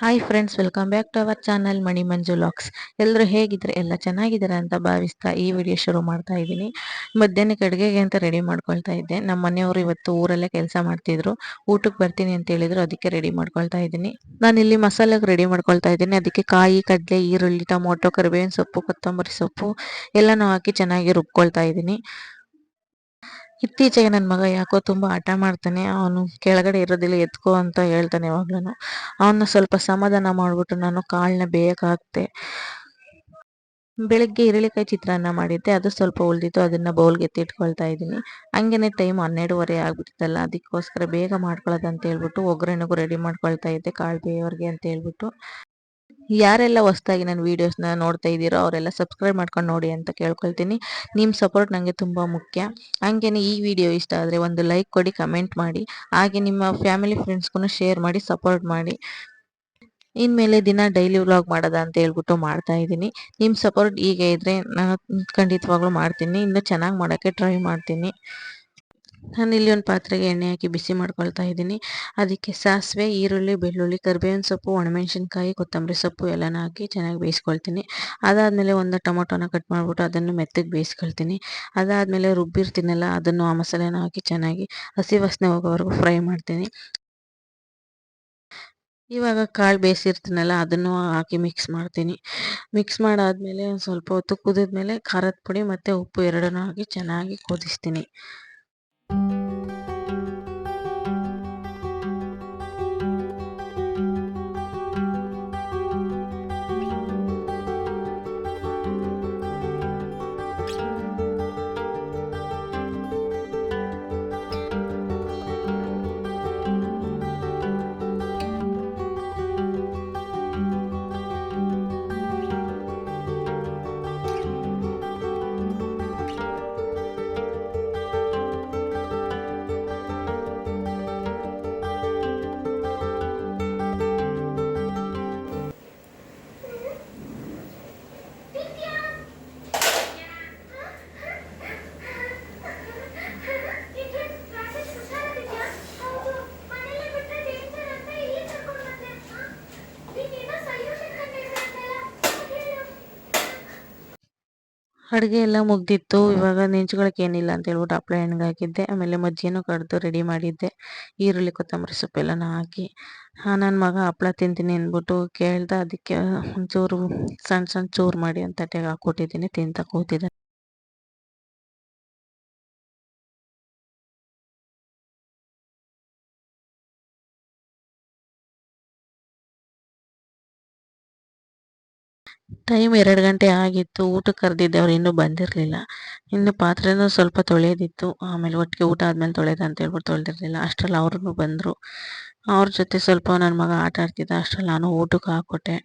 Hi friends welcome back to our channel Mani Manju LOX ಎಲ್ಲರೂ ಹೇಗಿದ್ರೆ ಎಲ್ಲ ಚೆನ್ನಾಗಿದ್ದಾರೆ ಅಂತ ಭಾವಿಸ್ತಾ ಈ ವಿಡಿಯೋ ಶುರು ಮಾಡ್ತಾ ಇದ್ದೀನಿ. ಮಧ್ಯಾಹ್ನಕ್ಕೆ ಅಡುಗೆಗೆ ಅಂತ ರೆಡಿ ಮಾಡ್ಕೊಳ್ತಾ ಇದ್ದೆ. ನಮ್ಮ ಮನೆಯವರು ಇವತ್ತು ಊರಲ್ಲೇ ಕೆಲಸ ಮಾಡ್ತಿದ್ರು. ಊಟಕ್ಕೆ ಬರ್ತೀನಿ ಅಂತ ಹೇಳಿದ್ರು, ಅದಕ್ಕೆ ರೆಡಿ ಮಾಡ್ಕೊಳ್ತಾ ಇದ್ದೀನಿ. ನಾನು ಇಲ್ಲಿ ಮಸಾಲೆಗೆ ರೆಡಿ ಮಾಡ್ಕೊಳ್ತಾ ಇದ್ದೀನಿ. ಅದಕ್ಕೆ ಕಾಯಿ, ಕಡಲೆ, ಈರುಳ್ಳಿ, ಟೊಮೊಟೊ, ಕರಿಬೇವಿನ ಸೊಪ್ಪು, ಕೊತ್ತಂಬರಿ ಸೊಪ್ಪು ಎಲ್ಲನೂ ಹಾಕಿ ಚೆನ್ನಾಗಿ ರುಬ್ಕೊಳ್ತಾ ಇದ್ದೀನಿ. ಇತ್ತೀಚೆಗೆ ನನ್ನ ಮಗ ಯಾಕೋ ತುಂಬ ಹಠ ಮಾಡ್ತಾನೆ, ಅವನು ಕೆಳಗಡೆ ಇರೋದಿಲ್ಲ, ಎತ್ಕೋ ಅಂತ ಹೇಳ್ತಾನೆ ಯಾವಾಗ್ಲೂ ಅವನ್ನ ಸ್ವಲ್ಪ ಸಮಾಧಾನ ಮಾಡಿಬಿಟ್ಟು ನಾನು ಕಾಳನ್ನ ಬೇಯಕ್ಕೆ ಬೆಳಿಗ್ಗೆ ಈರುಳ್ಳಿಕಾಯಿ ಚಿತ್ರಾನ್ನ ಮಾಡಿದ್ದೆ, ಅದು ಸ್ವಲ್ಪ ಉಳಿದಿತ್ತು, ಅದನ್ನು ಬೌಲ್ಗೆ ಎತ್ತಿಟ್ಕೊಳ್ತಾ ಇದ್ದೀನಿ. ಹಂಗೇನೆ ಟೈಮ್ ಹನ್ನೆರಡುವರೆ ಆಗ್ಬಿಟ್ಟಿತ್ತಲ್ಲ, ಅದಕ್ಕೋಸ್ಕರ ಬೇಗ ಮಾಡ್ಕೊಳ್ಳೋದಂತ ಹೇಳ್ಬಿಟ್ಟು ಒಗ್ಗರಣೆಗೂ ರೆಡಿ ಮಾಡ್ಕೊಳ್ತಾ ಇದ್ದೆ ಕಾಳು ಬೇಯೋರಿಗೆ ಅಂತ ಹೇಳ್ಬಿಟ್ಟು. ಯಾರೆಲ್ಲ ಹೊಸದಾಗಿ ನನ್ನ ವೀಡಿಯೋಸ್ನ ನೋಡ್ತಾ ಇದ್ದೀರೋ ಅವರೆಲ್ಲ ಸಬ್ಸ್ಕ್ರೈಬ್ ಮಾಡ್ಕೊಂಡು ನೋಡಿ ಅಂತ ಕೇಳ್ಕೊಳ್ತೀನಿ. ನಿಮ್ಮ ಸಪೋರ್ಟ್ ನನಗೆ ತುಂಬ ಮುಖ್ಯ. ಹಾಗೇನೆ ಈ ವಿಡಿಯೋ ಇಷ್ಟ ಆದರೆ ಒಂದು ಲೈಕ್ ಕೊಡಿ, ಕಮೆಂಟ್ ಮಾಡಿ, ಹಾಗೆ ನಿಮ್ಮ ಫ್ಯಾಮಿಲಿ ಫ್ರೆಂಡ್ಸ್ಗೂ ಶೇರ್ ಮಾಡಿ, ಸಪೋರ್ಟ್ ಮಾಡಿ. ಇನ್ಮೇಲೆ ದಿನ ಡೈಲಿ ವ್ಲಾಗ್ ಮಾಡೋದ ಅಂತ ಹೇಳ್ಬಿಟ್ಟು ಮಾಡ್ತಾ ಇದ್ದೀನಿ. ನಿಮ್ಮ ಸಪೋರ್ಟ್ ಈಗ ಇದ್ದರೆ ನಾನು ಖಂಡಿತವಾಗ್ಲೂ ಮಾಡ್ತೀನಿ. ಇನ್ನೂ ಚೆನ್ನಾಗಿ ಮಾಡೋಕ್ಕೆ ಟ್ರೈ ಮಾಡ್ತೀನಿ. ನಾನು ಇಲ್ಲಿ ಒಂದು ಪಾತ್ರೆಗೆ ಎಣ್ಣೆ ಹಾಕಿ ಬಿಸಿ ಮಾಡ್ಕೊಳ್ತಾ ಇದ್ದೀನಿ. ಅದಕ್ಕೆ ಸಾಸಿವೆ, ಈರುಳ್ಳಿ, ಬೆಳ್ಳುಳ್ಳಿ, ಕರಿಬೇವಿನ ಸೊಪ್ಪು, ಒಣಮೆಣಸಿನ್ಕಾಯಿ, ಕೊತ್ತಂಬರಿ ಸೊಪ್ಪು ಎಲ್ಲನ ಹಾಕಿ ಚೆನ್ನಾಗಿ ಬೇಯಿಸ್ಕೊಳ್ತೀನಿ. ಅದಾದಮೇಲೆ ಒಂದು ಟೊಮೊಟೊನ ಕಟ್ ಮಾಡಿಬಿಟ್ಟು ಅದನ್ನು ಮೆತ್ತಗೆ ಬೇಯಿಸ್ಕೊಳ್ತೀನಿ. ಅದಾದಮೇಲೆ ರುಬ್ಬಿರ್ತೀನಲ್ಲ ಅದನ್ನು ಆ ಮಸಾಲೆನ ಹಾಕಿ ಚೆನ್ನಾಗಿ ಹಸಿ ವಾಸನೆ ಹೋಗೋವರೆಗೂ ಫ್ರೈ ಮಾಡ್ತೀನಿ. ಇವಾಗ ಕಾಳು ಬೇಯಿಸಿರ್ತೀನಲ್ಲ ಅದನ್ನು ಹಾಕಿ ಮಿಕ್ಸ್ ಮಾಡ್ತೀನಿ. ಮಿಕ್ಸ್ ಮಾಡಾದಮೇಲೆ ಒಂದು ಸ್ವಲ್ಪ ಹೊತ್ತು ಕುದಿದ್ಮೇಲೆ ಖಾರದ ಪುಡಿ ಮತ್ತು ಉಪ್ಪು ಎರಡನ್ನೂ ಹಾಕಿ ಚೆನ್ನಾಗಿ ಕುದಿಸ್ತೀನಿ. ಅಡುಗೆ ಎಲ್ಲ ಮುಗ್ದಿತ್ತು. ಇವಾಗ ನೆಂಚ್ಕೊಳಕ್ಕೆ ಏನಿಲ್ಲ ಅಂತ ಹೇಳ್ಬಿಟ್ಟು ಹಪ್ಳ ಹೆಣ್ಗೆ ಹಾಕಿದ್ದೆ. ಆಮೇಲೆ ಮಜ್ಜಿನೂ ಕಡ್ದು ರೆಡಿ ಮಾಡಿದ್ದೆ. ಈರುಳ್ಳಿ ಕೊತ್ತಂಬರಿ ಸೊಪ್ಪೆಲ್ಲನೂ ಹಾಕಿ. ನನ್ನ ಮಗ ಹಪ್ಳ ತಿಂತೀನಿ ಅಂದ್ಬಿಟ್ಟು ಕೇಳ್ದೆ. ಅದಕ್ಕೆ ಒಂಚೂರು ಸಣ್ಣ ಸಣ್ಣ ಚೂರು ಮಾಡಿ ಅಂತ ತಟ್ಟೆಗೆ ಹಾಕ್ಕೊಟ್ಟಿದ್ದೀನಿ. ತಿಂತ ಕೂತಿದ್ದೆ ಟೈಮ್ ಎರಡು ಗಂಟೆ ಆಗಿತ್ತು ಊಟಕ್ಕೆ ಕರೆದಿದ್ದೆ, ಅವ್ರು ಇನ್ನೂ ಬಂದಿರಲಿಲ್ಲ. ಇನ್ನು ಪಾತ್ರೆನೂ ಸ್ವಲ್ಪ ತೊಳೆಯೋದಿತ್ತು ಆಮೇಲೆ ಒಟ್ಟಿಗೆ ಊಟ ಆದಮೇಲೆ ತೊಳೆಯೋದು ಅಂತ ಹೇಳ್ಬಿಟ್ಟು ತೊಳೆದಿರಲಿಲ್ಲ. ಅಷ್ಟರಲ್ಲಿ ಅವ್ರೂ ಬಂದರು. ಅವ್ರ ಜೊತೆ ಸ್ವಲ್ಪ ನನ್ನ ಮಗ ಆಟ ಆಡ್ತಿದ್ದ, ಅಷ್ಟರಲ್ಲಿ ನಾನು ಊಟಕ್ಕೆ ಹಾಕ್ಕೊಟ್ಟೆ.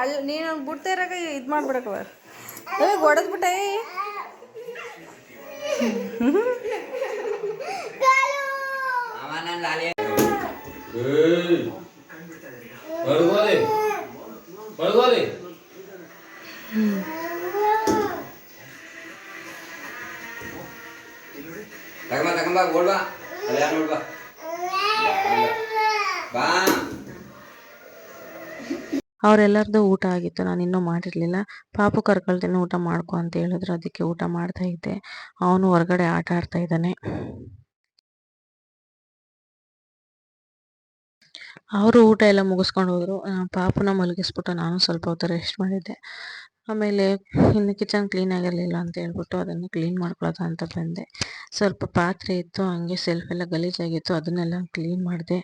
ಅಲ್ಲಿ ನೀನು ಬಿಡ್ತಾ ಇರಾಗ ಇದು ಮಾಡ್ಬಿಡಕವ ಏ ಹೊಡೆದ್ಬಿಟ್ಟೆ ತಗೊಂಬ ತಗೊಂಬ ಓಡ್ಬಾ. ಅಲ್ಲ ನೋಡ್ಬಾ. ಬಾ. ಅವರೆಲ್ಲರದು ಊಟ ಆಗಿತ್ತು, ನಾನು ಇನ್ನೂ ಮಾಡಿರಲಿಲ್ಲ. ಪಾಪು ಕರ್ಕೊಳ್ತೀನಿ, ಊಟ ಮಾಡ್ಕೊ ಅಂತ ಹೇಳಿದ್ರು, ಅದಕ್ಕೆ ಊಟ ಮಾಡ್ತಾ ಇದ್ದೆ. ಅವನು ಹೊರಗಡೆ ಆಟ ಆಡ್ತಾ ಇದ್ದಾನೆ. ಅವರು ಊಟ ಎಲ್ಲ ಮುಗಿಸ್ಕೊಂಡು ಹೋದ್ರು. ಪಾಪನ ಪಾಪುನ ಮಲಗಿಸ್ಬಿಟ್ಟು ನಾನು ಸ್ವಲ್ಪ ಹೊತ್ತು ರೆಸ್ಟ್ ಮಾಡಿದ್ದೆ. ಆಮೇಲೆ ಇನ್ನು ಕಿಚನ್ ಕ್ಲೀನ್ ಆಗಿರಲಿಲ್ಲ ಅಂತ ಹೇಳ್ಬಿಟ್ಟು ಅದನ್ನು ಕ್ಲೀನ್ ಮಾಡ್ಕೊಳ್ಳೋದು ಅಂತ ಬಂದೆ. ಸ್ವಲ್ಪ ಪಾತ್ರೆ ಇತ್ತು, ಹಂಗೆ ಸೆಲ್ಫ್ ಎಲ್ಲ ಗಲೀಜಾಗಿತ್ತು, ಅದನ್ನೆಲ್ಲ ಕ್ಲೀನ್ ಮಾಡಿದೆ.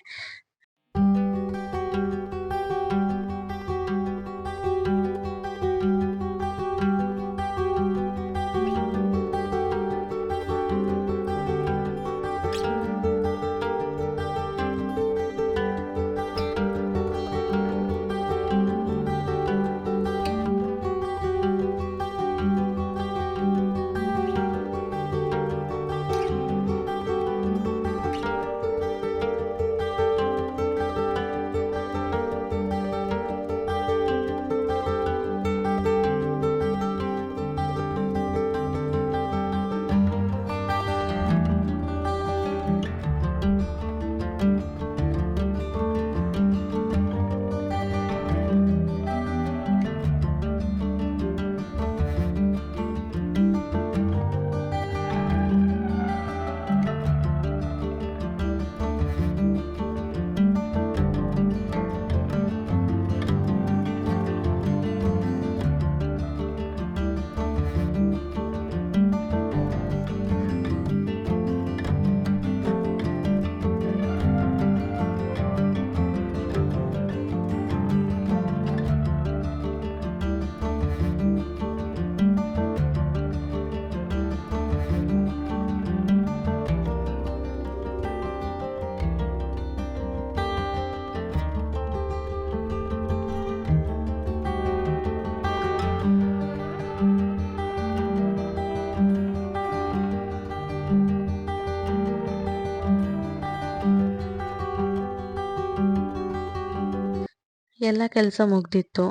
ಎಲ್ಲ ಕೆಲಸ ಮುಗ್ದಿತ್ತು.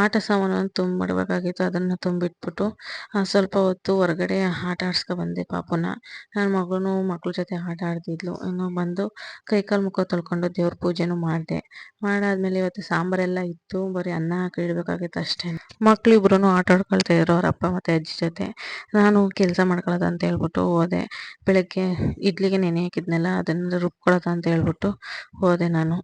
ಆಟ ಸಾಮಾನನ್ನು ತುಂಬಿಡ್ಬೇಕಾಗಿತ್ತು ಅದನ್ನು ತುಂಬಿಟ್ಬಿಟ್ಟು ಸ್ವಲ್ಪ ಹೊತ್ತು ಹೊರಗಡೆ ಆಟ ಆಡ್ಸ್ಕೊ ಬಂದೆ ಪಾಪನ. ನನ್ನ ಮಗನು ಮಕ್ಕಳ ಜೊತೆ ಆಟ ಆಡ್ತಿದ್ಲು. ಇನ್ನು ಬಂದು ಕೈಕಾಲು ಮುಖ ತೊಳ್ಕೊಂಡು ದೇವ್ರ ಪೂಜೆನೂ ಮಾಡಿದೆ. ಮಾಡಾದ್ಮೇಲೆ ಇವತ್ತು ಸಾಂಬಾರೆಲ್ಲ ಇತ್ತು. ಬರೀ ಅನ್ನ ಹಾಕಿ ಇಡಬೇಕಾಗಿತ್ತು ಅಷ್ಟೇ ಮಕ್ಳಿಬ್ರು ಆಟ ಆಡ್ಕೊಳ್ತಾ ಇದ್ರು ಅವ್ರ ಅಪ್ಪ ಮತ್ತು ಅಜ್ಜಿ ಜೊತೆ. ನಾನು ಕೆಲಸ ಮಾಡ್ಕೊಳ್ಳೋದು ಅಂತ ಹೇಳ್ಬಿಟ್ಟು ಹೋದೆ. ಬೆಳಗ್ಗೆ ಇಡ್ಲಿಗೆ ನೆನೆ ಹಾಕಿದ್ನಲ್ಲ, ಅದನ್ನ ರುಬ್ಕೊಳ್ಳೋದು ಅಂತ ಹೇಳ್ಬಿಟ್ಟು ಹೋದೆ ನಾನು.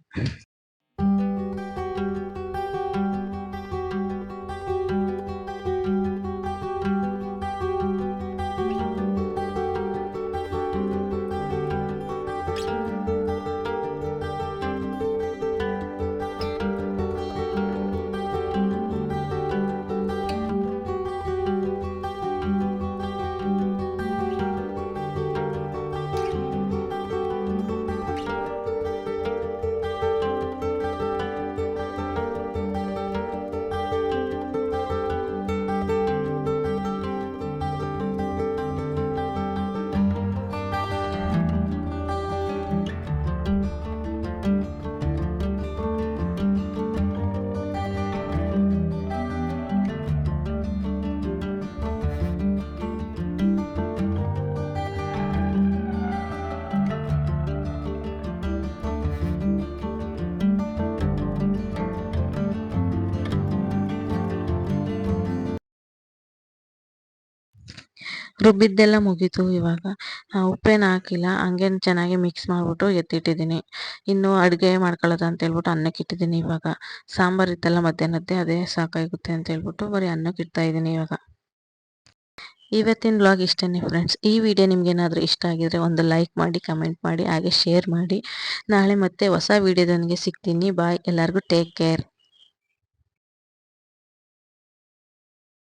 ರುಬ್ಬಿದ್ದೆಲ್ಲ ಮುಗೀತು ಇವಾಗ. ಉಪ್ಪೇನು ಹಾಕಿಲ್ಲ. ಹಂಗೇನು ಚೆನ್ನಾಗಿ ಮಿಕ್ಸ್ ಮಾಡಿಬಿಟ್ಟು ಎತ್ತಿಟ್ಟಿದ್ದೀನಿ. ಇನ್ನು ಅಡುಗೆ ಮಾಡ್ಕೊಳ್ಳೋದು ಅಂತ ಹೇಳ್ಬಿಟ್ಟು ಅನ್ನಕ್ಕೆ ಇಟ್ಟಿದ್ದೀನಿ ಇವಾಗ. ಸಾಂಬಾರು ಇತ್ತಲ್ಲ ಮಧ್ಯಾಹ್ನದ್ದೇ, ಅದೇ ಸಾಕಾಗುತ್ತೆ ಅಂತ ಹೇಳ್ಬಿಟ್ಟು ಬರೀ ಅನ್ನಕ್ಕೆ ಇಡ್ತಾ ಇದ್ದೀನಿ ಇವಾಗ. ಇವತ್ತಿನ ಬ್ಲಾಗ್ ಇಷ್ಟೇ ಫ್ರೆಂಡ್ಸ್ ಈ ವಿಡಿಯೋ ನಿಮ್ಗೇನಾದರೂ ಇಷ್ಟ ಆಗಿದ್ರೆ ಒಂದು ಲೈಕ್ ಮಾಡಿ ಕಮೆಂಟ್ ಮಾಡಿ, ಹಾಗೆ ಶೇರ್ ಮಾಡಿ. ನಾಳೆ ಮತ್ತೆ ಹೊಸ ವಿಡಿಯೋದೊಂದಿಗೆ ಸಿಗ್ತೀನಿ. ಬಾಯ್ ಎಲ್ಲರಿಗೂ ಟೇಕ್ ಕೇರ್